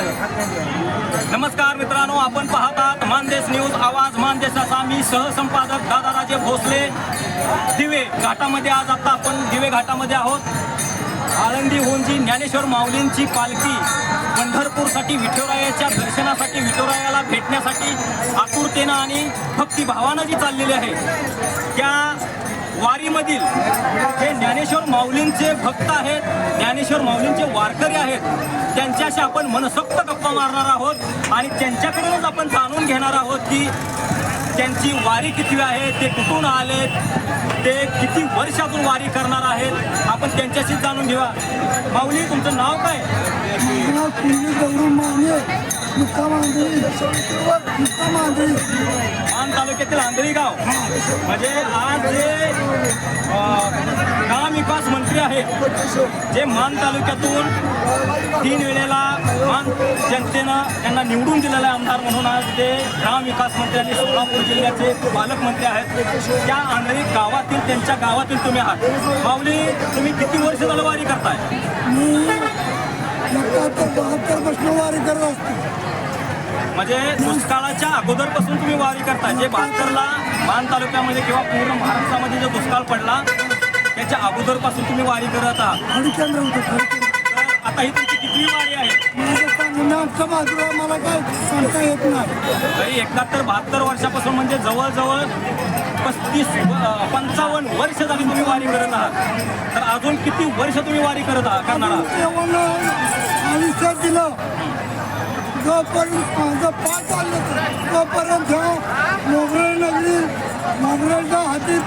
नमस्कार मित्रांनो आपण पाहत आहात मानदेश न्यूज आवाज मानदेशाचा मी सहसंपादक दादाराजे भोसले. दिवे घाटामध्ये आज आता आपण दिवे घाटामध्ये आहोत. आळंदीहून जी ज्ञानेश्वर माऊलींची पालखी पंढरपूरसाठी विठोरायाच्या दर्शनासाठी विठोरायाला भेटण्यासाठी आतुरतेनं आणि भक्तिभावानं जी चाललेली आहे त्या वारीमधील जे ज्ञानेश्वर माऊलींचे भक्त आहेत ज्ञानेश्वर माऊलींचे वारकरी आहेत त्यांच्याशी आपण मनसक्त गप्पा मारणार आहोत आणि त्यांच्याकडूनच आपण जाणून घेणार आहोत की त्यांची वारी किती आहे ते कुठून आले ते किती वर्षातून वारी करणार आहेत आपण त्यांच्याशी जाणून घेऊया. माऊली तुमचं नाव काय? मला कुंडी गौरव माने मुक्काम मान तालुक्यातील आंधळी गाव. म्हणजे आज जे ग्रामविकास विकास मंत्री आहेत जे मान तालुक्यातून तीन वेळेला मान जनतेनं त्यांना निवडून दिलेलं आहे आमदार म्हणून आज ते ग्राम विकास मंत्री आणि सोलापूर जिल्ह्याचे पालकमंत्री आहेत. त्या आंधळी गावातील त्यांच्या गावातील तुम्ही आहात. माऊली तुम्ही किती वर्ष झालं वारी करताय? मी बहात्तरपासून वारी करत असते. म्हणजे दुष्काळाच्या अगोदरपासून तुम्ही वारी करता जे बहात्तरला मान तालुक्यामध्ये किंवा पूर्ण महाराष्ट्रामध्ये जो दुष्काळ पडला त्याच्या अगोदरपासून तुम्ही वारी करत आहात. आता ही तुमची कितवी वारी आहे? मला काय सांगता येत नाही. तरी एकाहत्तर बहात्तर वर्षापासून म्हणजे जवळजवळ पस्तीस पंचावन्न वर्ष झाली तुम्ही वारी करत आहात. तर अजून किती वर्ष तुम्ही वारी करत आहात करणार आहात? दिलं. जोपर्यंत माझं पाय चाललं तोपर्यंत ह्या मोगरे नगरी मोगरेलच्या हातीत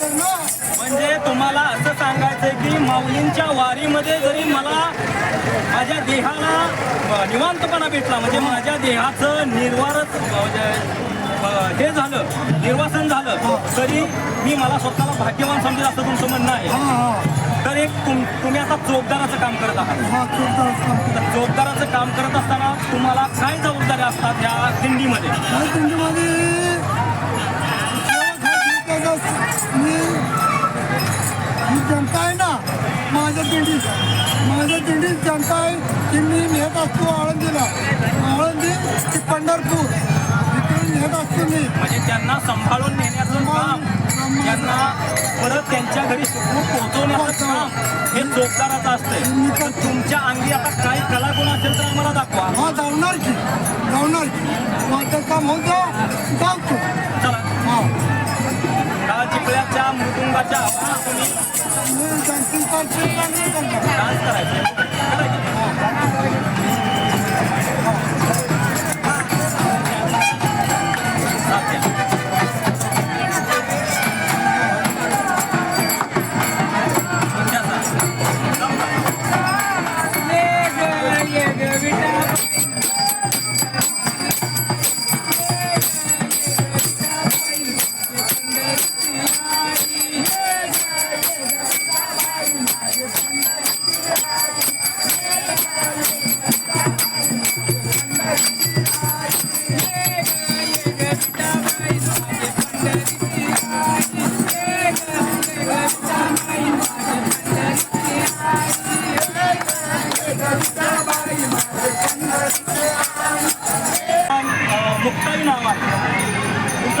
म्हणजे, म्हणजे तुम्हाला असं सांगायचंय की माऊलींच्या वारीमध्ये जरी मला माझ्या देहाला निवांतपणा भेटला म्हणजे माझ्या देहाचं निर्वारच म्हणजे हे झालं निर्वासन झालं तरी मी मला स्वतःला भाग्यवान समजेल असं तुमचं म्हणणं आहे. तर एक तुम तुम्ही आता चोपदाराचं काम करत आहात. चोपदाराचं काम करत असताना तुम्हाला काय जबाबदाऱ्या असतात या दिंडीमध्ये सांभाळून नेण्याचं काम त्यांना परत त्यांच्या घरी सुखरूप पोहोचवण्याचं काम हे चोपदाराचं असतंय. तर तुमच्या अंगी आता काही कलागुण असेल तर आम्हाला दाखवा. हा धावणार की धावणार की माझं काम होतं धावतो चला. हा. काळा चिपळ्याच्या मृदुंगाच्या आवाजात तुम्ही डान्स करायचे.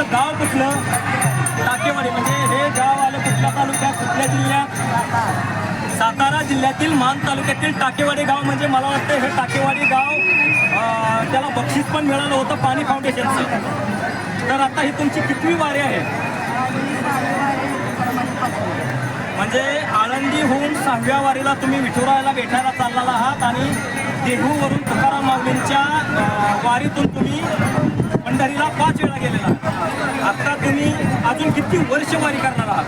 तुमचं गाव कुठलं? टाकेवाडी. म्हणजे हे गाव आलं कुठल्या तालुक्यात कुठल्या जिल्ह्यात? सातारा जिल्ह्यातील मान तालुक्यातील टाकेवाडी गाव म्हणजे मला वाटतं हे टाकेवाडी गाव त्याला बक्षीस पण मिळालं होतं पाणी फाउंडेशनचं. तर आता ही तुमची कितवी वारी आहे? म्हणजे आळंदीहून सहाव्या वारीला तुम्ही विठुरायला भेटायला चाललेला आहात आणि देहूवरून तुकाराम माऊलींच्या वारीतून तुम्ही पंढरीला पाच वेळा गेलेला आहात. आता तुम्ही अजून किती वर्ष वारी करणार आहात?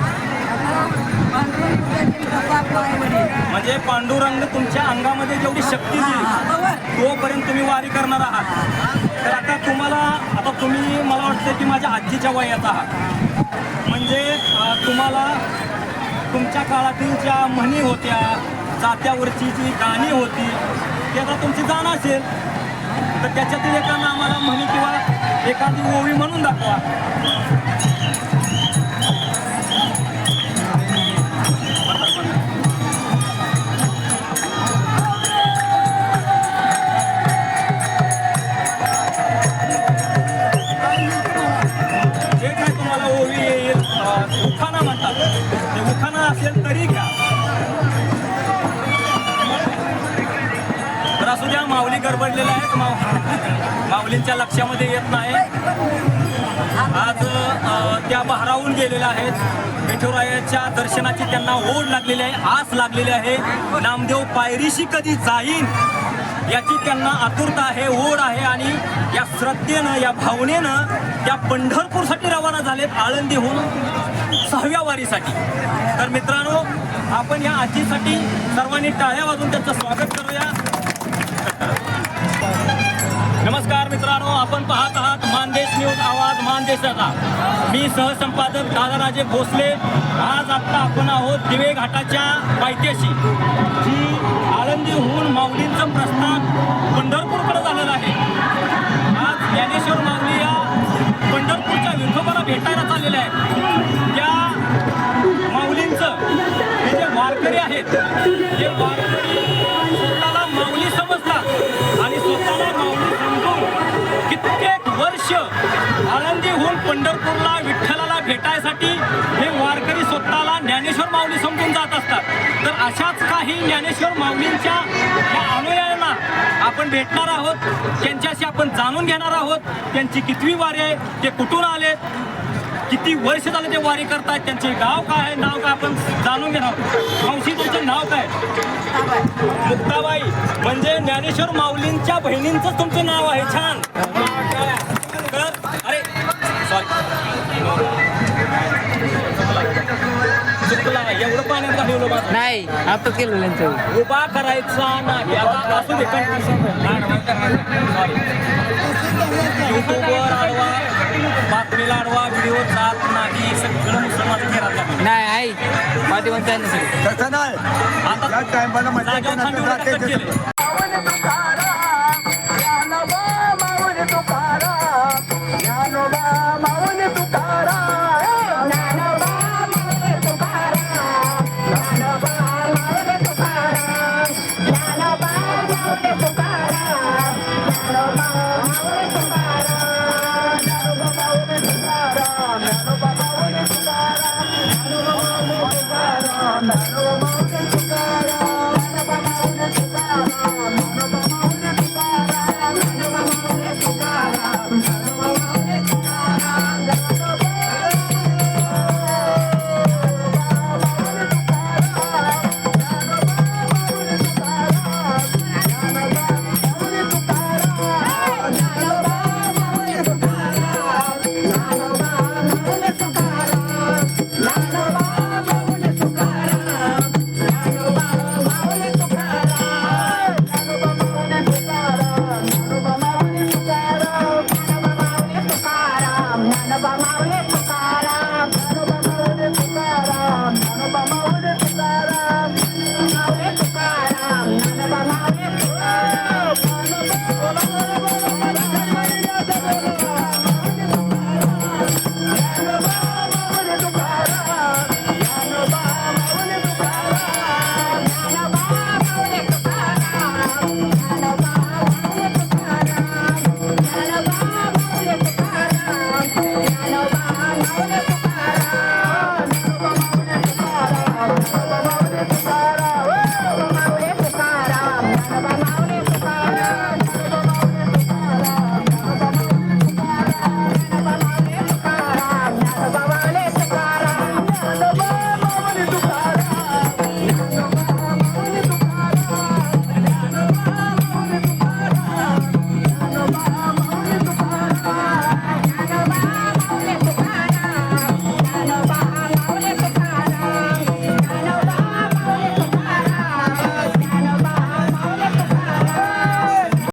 म्हणजे पांडुरंग तुमच्या अंगामध्ये जेवढी शक्ती दिली तोपर्यंत तुम्ही वारी करणार आहात. तर आता तुम्हाला आता तुम्ही मला वाटतं की माझ्या आजीच्या वयात आहात. म्हणजे तुम्हाला तुमच्या काळातील ज्या म्हणी होत्या जात्यावरची जी गाणी होती ती आता तुमची जाण असेल तर त्याच्यातील एकानं आम्हाला म्हणी किंवा एखादी ओवी म्हणून दाखवा. माऊलींच्या लक्षामध्ये येत नाही. आज त्या बहाराहून गेलेल्या आहेत. विठुरायाच्या दर्शनाची त्यांना ओढ लागलेली आहे आस लागलेली आहे. नामदेव पायरीशी कधी जाईन याची त्यांना आतुरता आहे ओढ आहे आणि या श्रद्धेनं या भावनेनं त्या पंढरपूरसाठी रवाना झालेत आळंदीहून सहाव्या वारीसाठी. तर मित्रांनो आपण या आजीसाठी सर्वांनी टाळ्या वाजून त्यांचं स्वागत करूया. नमस्कार मित्रांनो आपण पाहत आहात मानदेश न्यूज आवाज मानदेशाचा. मी सहसंपादक दादाराजे भोसले. आज आत्ता आपण आहोत दिवे घाटाच्या पायथ्याशी. जी आळंदीहून माऊलींचं प्रस्थान पंढरपूरकडे झालेलं आहे. आज ज्ञानेश्वर माऊली या पंढरपूरच्या विठोबाला भेटायला चाललेल्या आहेत. त्या माऊलींचं हे जे वारकरी आहेत अशाच काही ज्ञानेश्वर माऊलींच्या या अनुयायांना आपण भेटणार आहोत. त्यांच्याशी आपण जाणून घेणार आहोत. त्यांची कितवी वारी आहे ते कुठून आले किती वर्ष झाले ते वारी करतायत त्यांचे गाव काय आहे नाव काय आपण जाणून घेणार आहोत. मावशी तुमचं नाव काय? मुक्ताबाई. म्हणजे ज्ञानेश्वर माऊलींच्या बहिणींचं तुमचं नाव आहे. छान. नाही आता केलं त्यांचं उभा करायचा नाही. आता असू दे युट्यूबवर आडवा बातमीला आडवा व्हिडिओ जात नाही. सगळं मुसलमान घरात नाही आहे. पाठीमागचं आहे ना सगळं. तसं नाही. आता या टायमाला जागेवर कट केलं?